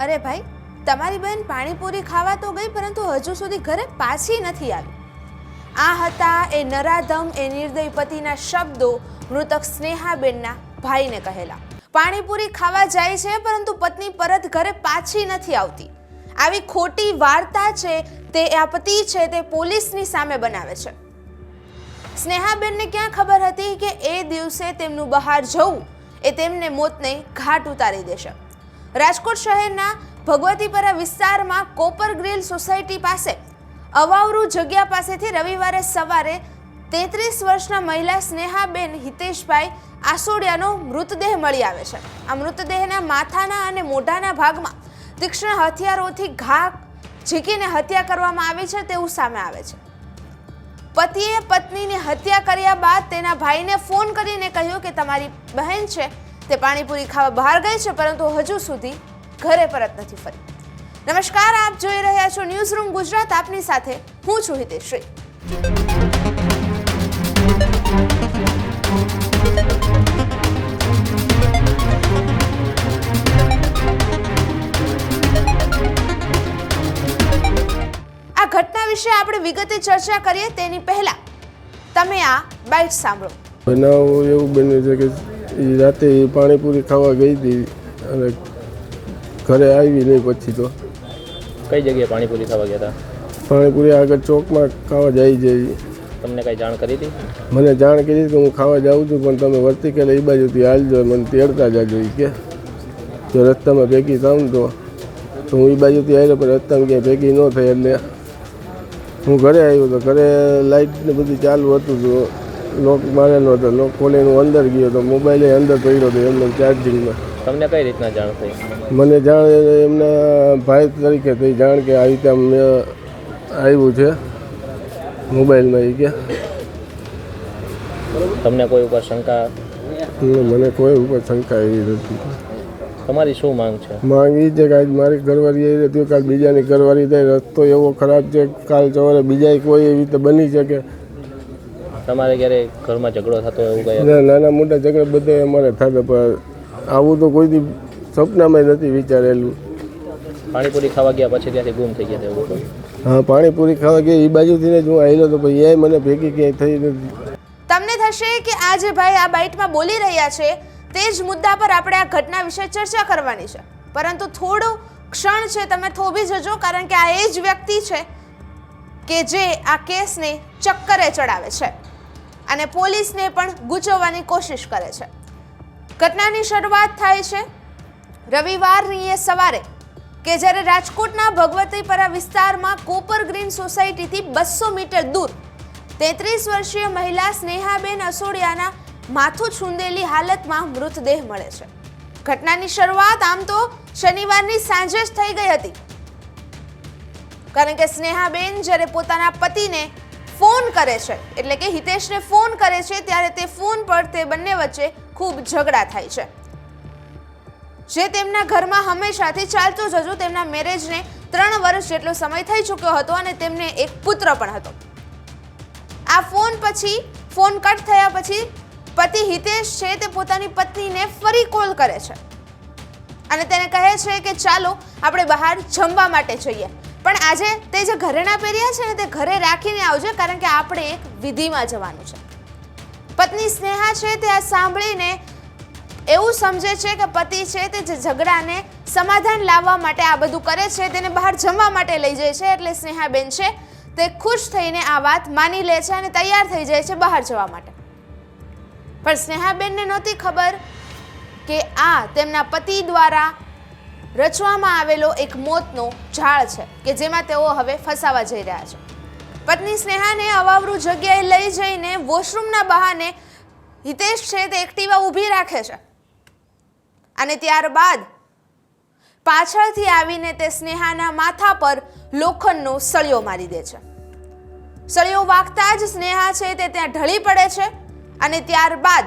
અરે ભાઈ, તમારી બહેન પાણીપુરી ખાવા તો ગઈ, પરંતુ હજુ સુધી ઘરે પાછી નથી આવી. આ હતા એ નરાધમ, એ નિર્દય પતિના શબ્દો મૃતક સ્નેહાબેનના ભાઈને કહેલા. પાણીપુરી ખાવા જાય છે, પરંતુ પત્ની પરત ઘરે પાછી નથી આવતી. આવી ખોટી વાર્તા છે, તે આ પતિ છે, તે પોલીસની સામે બનાવે છે. સ્નેહાબેનને ક્યાં ખબર હતી કે એ દિવસે તેમનું બહાર જવું, એ તેમને મોતને ઘાટ ઉતારી દેશે. રાજકોટ શહેરના ભગવતીપરા વિસ્તારમાં કોપર ગ્રીલ સોસાયટી પાસે અવાવરુ જગ્યા પાસેથી રવિવારે સવારે તેત્રીસ વર્ષના મહિલા સ્નેહાબેન હિતેશભાઈ આસોડિયાનો મૃતદેહ મળી આવે છે. આ મૃતદેહના માથાના અને મોઢાના ભાગમાં તીક્ષ્ણ હથિયારોથી ઘા ઝીકીને હત્યા કરવામાં આવી છે તેવું સામે આવે છે. પતિએ પત્નીની હત્યા કર્યા બાદ તેના ભાઈને ફોન કરીને કહ્યું કે તમારી બહેન છે તે પાણીપુરી ખાવા બહાર ગઈ છે, પરંતુ હજુ સુધી ઘરે પરત નથી ફરી. નમસ્કાર, આપ જોઈ રહ્યા છો ન્યૂઝ રૂમ ગુજરાત, આપની સાથે હું છું હિતેશ્રી આ ઘટના વિશે આપણે વિગતે ચર્ચા કરીએ, તેની પહેલા તમે આ બાઇટ સાંભળો. બનાવ એવું બન્યું છે કે એ રાતે પાણીપુરી ખાવા ગઈ હતી અને ઘરે આવી નહીં પછી તો કઈ જગ્યાએ પાણીપુરી ખાવા ગયા હતા? પાણીપુરી આગળ ચોકમાં ખાવા જાય જઈ તમને કઈ જાણ કરી હતી? મને જાણ કરી કે હું ખાવા જાઉં છું પણ તમે વર્તી કે એ બાજુથી હાલજો મને તેડતા જાજો એ કે. જો રસ્તામાં ભેગી થાઉં તો તો હું એ બાજુથી આવ્યો પણ રસ્તામાં ક્યાંય ભેગી ન થઈ એટલે હું ઘરે આવ્યો તો ઘરે લાઇટ ને બધું ચાલુ હતું તો લોક મારેલો હતો લોક ખોલીને હું અંદર ગયો તો મોબાઈલે અંદર પડ્યો હતો એમને ચાર્જિંગમાં તમને કઈ રીતના જાણ થઈ? મને જાણ એમના ભાઈ તરીકે થઈ જાણ કે આવી રીતે મેં આવ્યું છે મોબાઈલમાં એ કે. તમને કોઈ ઉપર શંકા? મને કોઈ ઉપર શંકા એવી નથી. તમારી શું માંગ છે? માંગ એ છે કે આજ મારી ઘરવાળી આવી હતી કાલ બીજાની ઘરવાળી થાય રસ્તો એવો ખરાબ છે કાલ સવારે બીજા કોઈ એવી રીતે બની શકે. તમારે ક્યારે ઘરમાં ઝઘડો થતો એવું કઈ? નાના મોટા ઝઘડા બધા અમારે થતા પણ આવું તો કોઈ દી સપનામાં નથી વિચારેલું. પાણીપુરી ખાવા ગયા પછી ત્યાંથી ગુમ થઈ ગયા તેવું હા પાણીપુરી ખાવા ગયા એ બાજુથી જ હું આવેલો તો પછી એ મને ભેગી ક્યાંય થઈ નથી. તમને થશે કે આ જે ભાઈ આ બાઇટમાં બોલી રહ્યા છે તે જ મુદ્દા પર આપણે આ ઘટના વિશે ચર્ચા કરવાની છે. પરંતુ થોડું ક્ષણ છે તમે થોભી જજો કારણ કે આ એ જ વ્યક્તિ છે કે જે આ કેસને ચક્કરે ચડાવે છે. અને પોલીસને પણ ગૂંચવવાની કોશિશ કરે છે. ઘટનાની શરૂઆત થાય છે રવિવારની એ સવારે, કે જ્યારે રાજકોટના ભગવતીપરા વિસ્તારમાં કોપર ગ્રીન સોસાયટીથી બસો મીટર દૂર, તેત્રીસ વર્ષીય મહિલા સ્નેહાબેન અસોડિયાના માથું છૂંદેલી હાલતમાં મૃતદેહ મળે છે. ઘટનાની શરૂઆત આમ તો શનિવારની સાંજે જ થઈ ગઈ હતી. કારણ કે સ્નેહાબેન જ્યારે પોતાના પતિને ફોન કરે છે. એટલે કે હિતેશને ફોન કરે છે ત્યારે તે ફોન પર તે બંને વચ્ચે ખૂબ ઝઘડા થાય છે. જે તેમના ઘરમાં હંમેશાથી ચાલતું જ હતું, તેમના મેરેજને ત્રણ વર્ષ જેટલો સમય થઈ ચૂક્યો હતો અને તેમને એક પુત્ર પણ હતો. આ ફોન પછી, ફોન કટ થયા પછી પતિ હિતેશ છે તે પોતાની પત્નીને ફરી કોલ કરે છે. અને તેને કહે છે કે ચાલો આપણે બહાર જમવા માટે જઈએ. પણ આજે તે જે ઘરેણા પહેર્યા છે ને તે ઘરે રાખીને આવજે કારણ કે આપણે એક વિધિમાં જવાનું છે. પત્ની સ્નેહા છે તે આ સાંભળીને એવું સમજે છે કે પતિ છે તે જે ઝઘડાને સમાધાન લાવવા માટે આ બધું કરે છે, તેને બહાર જમવા માટે લઈ જાય છે એટલે સ્નેહાબેન છે તે ખુશ થઈને આ વાત માની લે છે અને તૈયાર થઈ જાય છે બહાર જવા માટે. પણ સ્નેહાબેનને નહોતી ખબર કે આ તેમના પતિ દ્વારા રચવામાં આવેલો એક મોતનો ઝાડ છે, કે જેમાં તેઓ હવે ફસાવા જઈ રહ્યા છે. પત્ની સ્નેહાને અવાવરૂ જગ્યાએ લઈ જઈને વોશરૂમના બહાને હિતેશ છે તે એક્ટિવા ઊભી રાખે છે. અને ત્યારબાદ પાછળથી આવીને તે સ્નેહાના માથા પર લોખંડનો સળિયો મારી દે છે. સળિયો વાગતા જ સ્નેહા છે તે ત્યાં ઢળી પડે છે અને ત્યારબાદ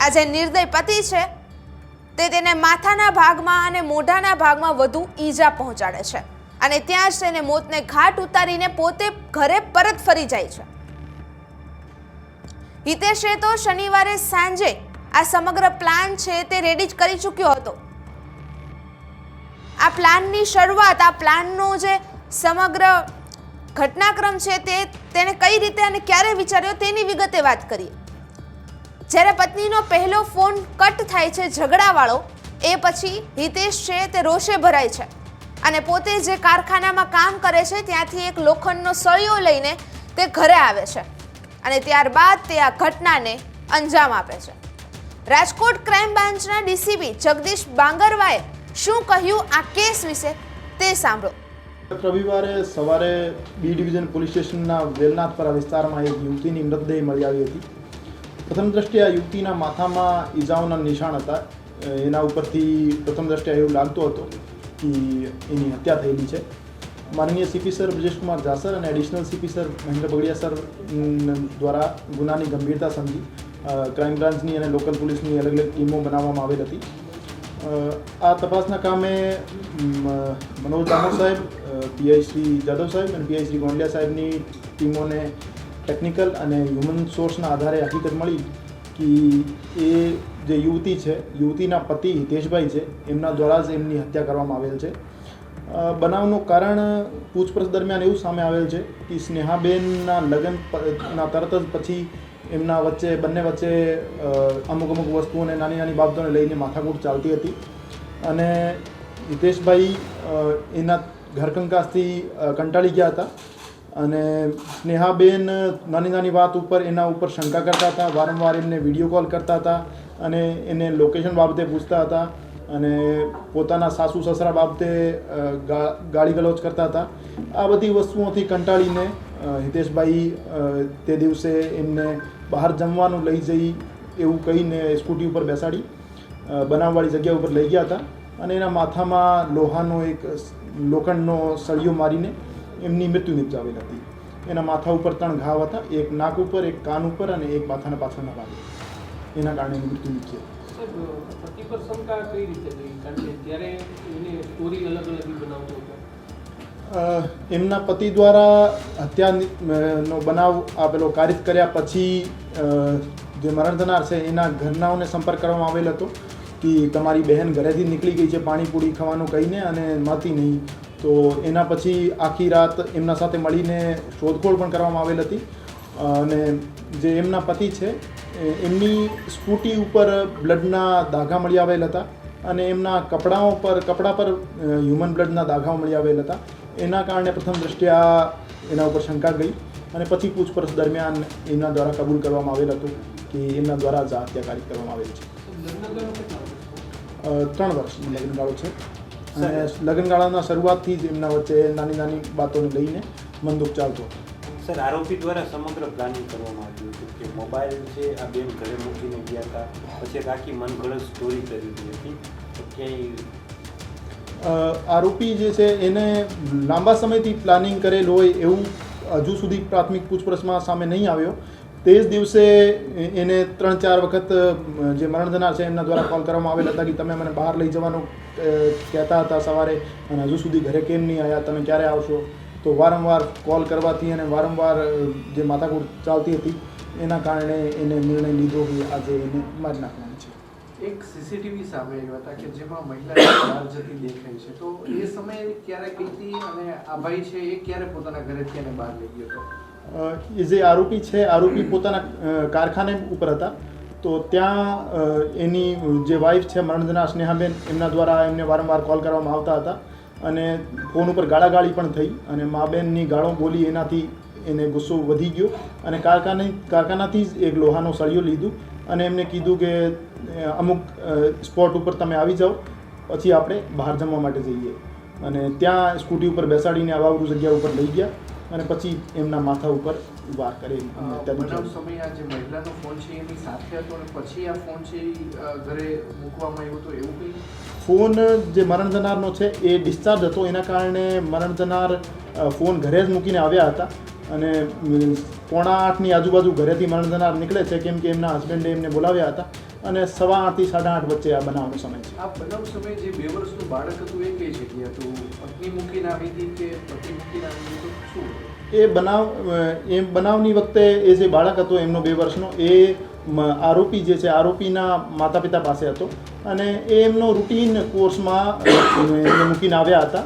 આ જે નિર્દય પતિ છે તે તેને માથાના ભાગમાં અને મોઢાના ભાગમાં વધુ ઈજા પહોંચાડે છે. અને ત્યાં જ તેને મોતને ઘાટ ઉતારીને પોતે ઘરે પરત ફરી જાય છે. હિતેશે તો શનિવારે સાંજે આ સમગ્ર પ્લાન છે તે રેડી જ કરી ચૂક્યો હતો. આ પ્લાનની શરૂઆત, આ પ્લાનનો જે સમગ્ર ઘટનાક્રમ છે તે તેણે કઈ રીતે અને ક્યારે વિચાર્યો તેની વિગતે વાત કરીએ. જ્યારે પત્નીનો પહેલો ફોન કટ થાય છે ઝઘડાવાળો, એ પછી હિતેશ છે તે રોષે ભરાય છે. અને પોતે જે કારખાનામાં કામ કરે છે ત્યાંથી એક લોખંડનો સળિયો લઈને તે ઘરે આવે છે. અને ત્યારબાદ તે આ ઘટનાને અંજામ આપે છે. રાજકોટ ક્રાઇમ બ્રાન્ચના ડીસીપી જગદીશ બાંગરવાએ શું કહ્યું આ કેસ વિશે તે સાંભળો. રવિવારે સવારે બી ડિવિઝન પોલીસ સ્ટેશનના વેલનાથપરા વિસ્તારમાં એક યુવતીની મૃતદેહ મળી આવી હતી. પ્રથમ દ્રષ્ટિએ આ યુવતીના માથામાં ઈજાઓના નિશાન હતા. એના ઉપરથી પ્રથમ દ્રષ્ટિએ એવું લાગતું હતું કે એની હત્યા થયેલી છે. માનનીય સીપી સર બ્રજેશકુમાર જાસર અને additional CP sir Mahendra Bagadiya sir દ્વારા ગુનાની ગંભીરતા સમજી ક્રાઇમ બ્રાન્ચની અને લોકલ પોલીસની અલગ અલગ ટીમો બનાવવામાં આવેલ હતી. આ તપાસના કામે મનોજ દામો સાહેબ પીઆઈ શ્રી જાદવ સાહેબ અને પીઆઈ શ્રી ગોંડલિયા સાહેબની ટીમોને ટેકનિકલ અને હ્યુમન સોર્સના આધારે હકીકત મળી કે એ જે યુવતી છે, યુવતીના પતિ હિતેશભાઈ છે, એમના દ્વારા જ એમની હત્યા કરવામાં આવેલ છે. બનાવનું કારણ પૂછપરછ દરમિયાન એવું સામે આવેલ છે કે સ્નેહાબેનના લગ્ન ના તરત જ પછી એમના વચ્ચે, બંને વચ્ચે અમુક અમુક વસ્તુઓને નાની નાની બાબતોને લઈને માથાકૂટ ચાલતી હતી. અને હિતેશભાઈ એના ઘરકંકાસથી કંટાળી ગયા હતા. અને સ્નેહાબેન, નાની નાની વાત ઉપર એના ઉપર શંકા કરતા હતા, વારંવાર એમને વીડિયો કોલ કરતા હતા અને એને લોકેશન બાબતે પૂછતા હતા અને પોતાના સાસુ સસરા બાબતે ગાળી ગલોચ કરતા હતા. આ બધી વસ્તુઓથી કંટાળીને હિતેશભાઈ તે દિવસે એમને બહાર જમવાનું લઈ જઈ એવું કહીને સ્કૂટી ઉપર બેસાડી બનાવવાળી જગ્યા ઉપર લઈ ગયા હતા અને એના માથામાં લોહાનો એક લોખંડનો સળિયો મારીને એમની મૃત્યુ નિપજાવેલ હતી. એના માથા ઉપર ત્રણ ઘાવ હતા એક નાક ઉપર એક કાન ઉપર અને એક માથાના પાછળના ભાગે. એના કારણે એની મૃત્યુ નિપજે પતિ પર શંકા કઈ રીતે થઈ? કારણ કે ત્યારે એને સ્ટોરી અલગ અલગ બનાવતો હતો. એમના પતિ દ્વારા હત્યા નિ- અ, નો બનાવ આપેલો કારિત કર્યા પછી જે મરણ થનાર છે એના ઘરનાઓને સંપર્ક કરવામાં આવેલ હતો. કે તમારી બહેન ઘરેથી નીકળી ગઈ છે પાણીપુરી ખાવાનું કહીને અને મળતી નહીં. તો એના પછી આખી રાત એમના સાથે મળીને શોધખોળ પણ કરવામાં આવેલ હતી. અને જે એમના પતિ છે એ- એમની સ્કૂટી ઉપર બ્લડના દાગા મળી આવેલ હતા અને એમના કપડાઓ પર કપડા પર હ્યુમન બ્લડના દાગાઓ મળી આવેલ હતા. એના કારણે પ્રથમ દ્રષ્ટિયા એના ઉપર શંકા ગઈ અને પછી પૂછપરછ દરમિયાન એમના દ્વારા કબૂલ કરવામાં આવેલ હતું કે એમના દ્વારા જ આ હત્યાકારી કરવામાં આવેલ છે. ત્રણ વર્ષ લગ્નગાળો છે. અને લગ્નગાળાના શરૂઆતથી જ એમના વચ્ચે નાની નાની બાતોને લઈને બંદૂક ચાલતો હતો. સર આરોપી દ્વારા સમગ્ર પ્લાનિંગ કરવામાં આવ્યું હતું કે મોબાઈલ છે આ બેન ઘરે મૂકીને ગયા હતા પછી એક આખી મનગળત સ્ટોરી કરી હતી. તો ક્યાંય આરોપી જે છે એને લાંબા સમયથી પ્લાનિંગ કરેલ હોય એવું હજુ સુધી પ્રાથમિક પૂછપરછમાં સામે નહીં આવ્યો. તે જ દિવસે એને ત્રણ ચાર વખત જે મરણ જનાર છે એમના દ્વારા કોલ કરવામાં આવેલ હતા કે તમે મને બહાર લઈ જવાનું કહેતા હતા સવારે અને હજુ સુધી ઘરે કેમ નહીં આવ્યા તમે ક્યારે આવશો? તો વારંવાર કોલ કરવાથી અને વારંવાર જે માથાકૂટ ચાલતી હતી, એના કારણે એને નિર્ણય લીધો કે આજે એને મારી નાખવાનું છે. એક સીસીટીવી સામે આવ્યા હતા કે જેમાં મહિલા બહાર જતી દેખાય છે. તો એ સમયે ક્યારે કીધી અને આ ભાઈ છે એ ક્યારે પોતાના ઘરેથી એને બહાર લઈ ગયો હતો? જે આરોપી છે, આરોપી પોતાના કારખાને ઉપર હતા. તો ત્યાં એની જે વાઈફ છે મરણજના સ્નેહાબેન, એમના દ્વારા એમને વારંવાર કોલ કરવામાં આવતા હતા અને ફોન ઉપર ગાળાગાળી પણ થઈ અને માબેનની ગાળો બોલી એનાથી એને ગુસ્સો વધી ગયો અને કારખાને, કારખાનાથી જ એક લોહાનો સળિયો લીધું અને એમને કીધું કે અમુક સ્પોટ ઉપર તમે આવી જાઓ, પછી આપણે બહાર જમવા માટે જઈએ. અને ત્યાં સ્કૂટી ઉપર બેસાડીને આવાવરું જગ્યા ઉપર લઈ ગયા. અને પછી એમના માથા ઉપર વાર કરે બનાવ સમયે આ જે મહિલાનો ફોન છે એની સાથે હતો અને પછી આ ફોન છે એ ઘરે મૂકવામાં આવ્યો હતો એવું કંઈ? ફોન જે મરણ જનારનો છે એ ડિસ્ચાર્જ હતો. એના કારણે મરણ જનાર ફોન ઘરે જ મૂકીને આવ્યા હતા. અને પોણા આઠની આજુબાજુ ઘરેથી મરણ જનાર નીકળે છે કેમ કે એમના હસબન્ડે એમને બોલાવ્યા હતા. અને સવા આઠથી સાડા આઠ વચ્ચે આ બનાવનો સમય છે. આ બનાવ સમયે જે બે વર્ષનું બાળક હતું એ કઈ જગ્યાએ હતું? એ બનાવ એમ એ બનાવની વખતે એ જે બાળક હતો એમનો બે વર્ષનો એ આરોપી જે છે આરોપીના માતા પિતા પાસે હતો અને એ એમનો રૂટીન કોર્સમાં એમને મૂકીને આવ્યા હતા.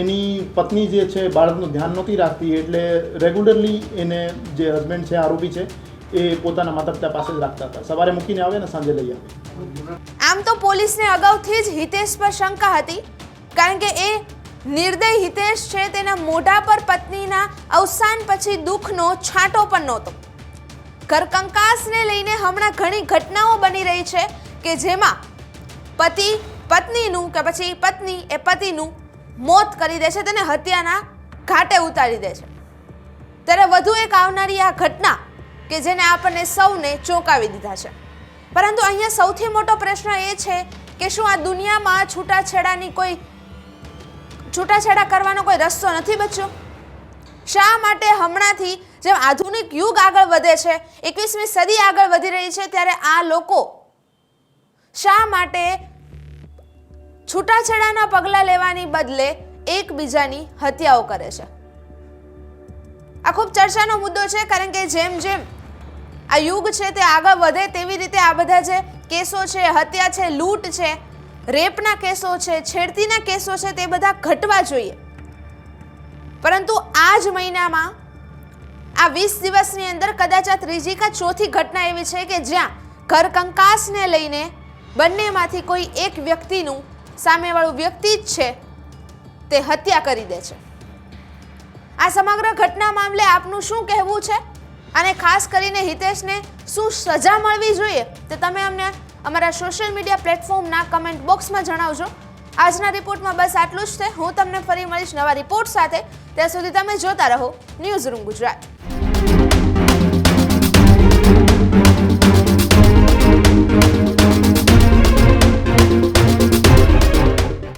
એની પત્ની જે છે બાળકનું ધ્યાન નહોતી રાખતી એટલે રેગ્યુલરલી એને જે હસબન્ડ છે આરોપી છે એ પોતાના માતા પિતા પાસે જ રાખતા હતા. સવારે મૂકીને આવે ને સાંજે લઈ આવે આમ તો પોલીસને અગાઉથી જ હિતેશ પર શંકા હતી. કારણ કે એ નિર્દય હિતેશ છે, તેના મોઢા પર પત્નીના અવસાન પછી દુઃખનો છાંટો પણ નહોતો. ઘરકંકાસને લઈને હમણાં ઘણી ઘટનાઓ બની રહી છે કે જેમાં પતિ પત્નીનું કે પછી પત્ની એ પતિનું મોત કરી દે છે તેને હત્યાના ઘાટે ઉતારી દે છે. ત્યારે વધુ એક આવનારી આ ઘટના કે જેને આપણને સૌને ચોંકાવી દીધા છે. પરંતુ અહીંયા સૌથી મોટો પ્રશ્ન એ છે કે શું આ દુનિયામાં છૂટાછેડાની કોઈ છૂટાછેડા કરવાનો કોઈ રસ્તો નથી બચ્યો? શા માટે હમણાંથી જેમ આધુનિક યુગ આગળ વધે છે, એકવીસમી સદી આગળ વધી રહી છે, ત્યારે આ લોકો શા માટે છૂટાછેડાના પગલાં લેવાની બદલે એકબીજાની હત્યાઓ કરે છે? આ ખૂબ ચર્ચાનો મુદ્દો છે, કારણ કે જેમ જેમ આ યુગ છે તે આગળ વધે, તેવી રીતે આ બધા જે કેસો છે, હત્યા છે, લૂંટ છે રેપના કેસો છે, છેડતીના કેસો છે, તે બધા ઘટવા જોઈએ. પરંતુ આ જ મહિનામાં, આ વીસ દિવસની અંદર કદાચ આ ત્રીજી કા ચોથી ઘટના એવી છે કે જ્યાં ઘર કંકાસને લઈને બંનેમાંથી કોઈ એક વ્યક્તિનું સામેવાળું વ્યક્તિ જ છે, તે હત્યા કરી દે છે. આ સમગ્ર ઘટના મામલે આપનું શું કહેવું છે? અને ખાસ કરીને હિતેશને શું સજા મળવી જોઈએ? તે તમે અમને અમારા સોશિયલ મીડિયા પ્લેટફોર્મના કમેન્ટ બોક્સમાં જણાવજો. આજના રિપોર્ટમાં બસ આટલું જ છે. હું તમને ફરી મળીશ નવા રિપોર્ટ સાથે. ત્યાં સુધી તમે જોતા રહો. News room Gujarat.